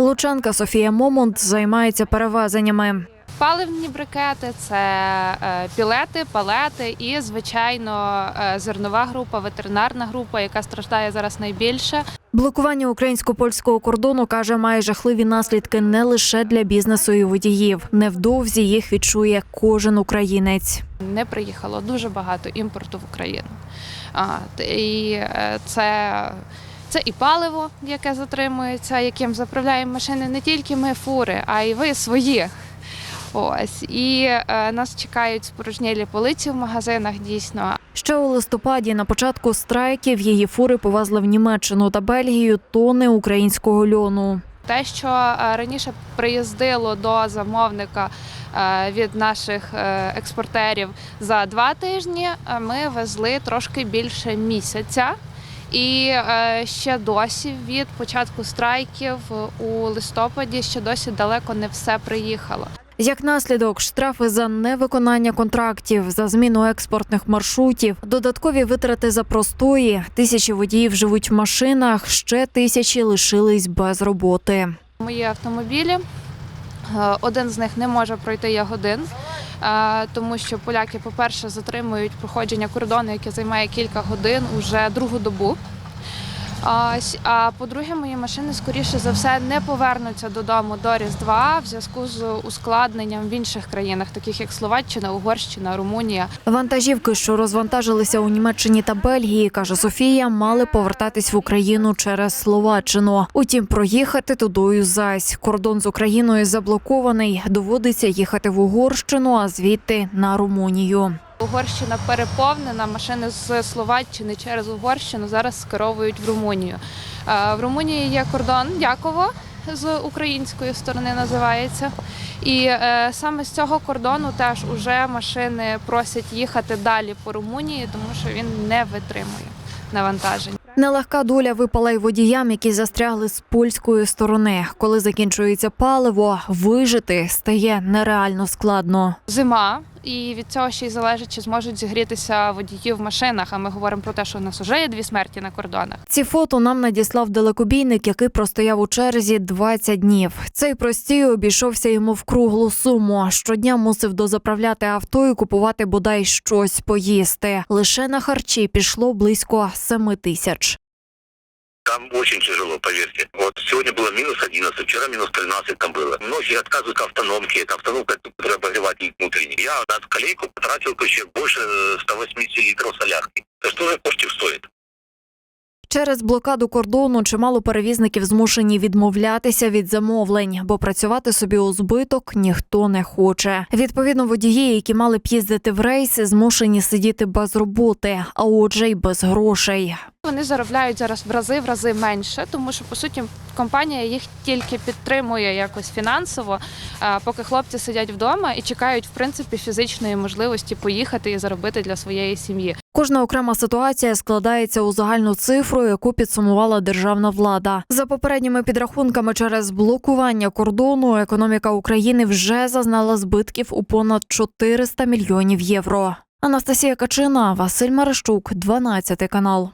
Лучанка Софія Момонт займається перевезеннями. Паливні брикети це е, пілети, палети і, звичайно, е, зернова група, ветеринарна група, яка страждає зараз найбільше. Блокування українсько-польського кордону каже, має жахливі наслідки не лише для бізнесу і водіїв. Невдовзі їх відчує кожен українець. Не приїхало дуже багато імпорту в Україну. І е, це. Це і паливо, яке затримується, яким заправляємо машини не тільки ми фури, а й ви свої. Ось і е, нас чекають спорожнілі полиці в магазинах. Дійсно, Ще у листопаді на початку страйків її фури повезли в Німеччину та Бельгію тони українського льону. Те, що е, раніше приїздило до замовника е, від наших е, експортерів за два тижні, ми везли трошки більше місяця. І е, ще досі від початку страйків у листопаді ще досі далеко не все приїхало. Як наслідок, штрафи за невиконання контрактів, за зміну експортних маршрутів, додаткові витрати за простої. Тисячі водіїв живуть в машинах, ще тисячі лишились без роботи. Мої автомобілі. е, Один з них не може пройти ягодин, тому що поляки, по-перше, затримують проходження кордону, яке займає кілька годин уже другу добу. А, А по-друге, мої машини скоріше за все не повернуться додому до Різдва в зв'язку з ускладненням в інших країнах, таких як Словаччина, Угорщина, Румунія. Вантажівки, що розвантажилися у Німеччині та Бельгії, каже Софія, мали повертатись в Україну через Словаччину. Утім, проїхати тудою зась. Кордон з Україною заблокований. Доводиться їхати в Угорщину, а звідти на Румунію. Угорщина переповнена. Машини з Словаччини через Угорщину зараз скеровують в Румунію. В Румунії є кордон Дяково з української сторони називається. І е, саме з цього кордону теж уже машини просять їхати далі по Румунії, тому що він не витримує навантажень. Нелегка доля випала й водіям, які застрягли з польської сторони. Коли закінчується паливо, вижити стає нереально складно. Зима, і від цього ще й залежить, чи зможуть зігрітися водії в машинах. А ми говоримо про те, що у нас вже є дві смерті на кордонах. Ці фото нам надіслав далекобійник, який простояв у черзі 20 днів. Цей простій обійшовся йому в круглу суму. Щодня мусив дозаправляти авто і купувати бодай щось поїсти. Лише на харчі пішло близько 7 тисяч. Там очень тяжело, поверьте. Вот сегодня было минус 11, вчера минус 13 там было. Многие отказывают автономки. Это автономка, которая обогреватель внутренний. Я на скалейку потратил короче, больше э, 180 литров солярки. Это что же коштів стоит? Через блокаду кордону чимало перевізників змушені відмовлятися від замовлень, бо працювати собі у збиток ніхто не хоче. Відповідно, водії, які мали б їздити в рейси, змушені сидіти без роботи, а отже, й без грошей. Вони заробляють зараз в рази в рази менше, тому що по суті компанія їх тільки підтримує якось фінансово, поки хлопці сидять вдома і чекають в принципі фізичної можливості поїхати і заробити для своєї сім'ї. Кожна окрема ситуація складається у загальну цифру, яку підсумувала державна влада. За попередніми підрахунками, через блокування кордону економіка України вже зазнала збитків у понад 400 мільйонів євро. Анастасія Качина, Василь Марищук, 12 канал.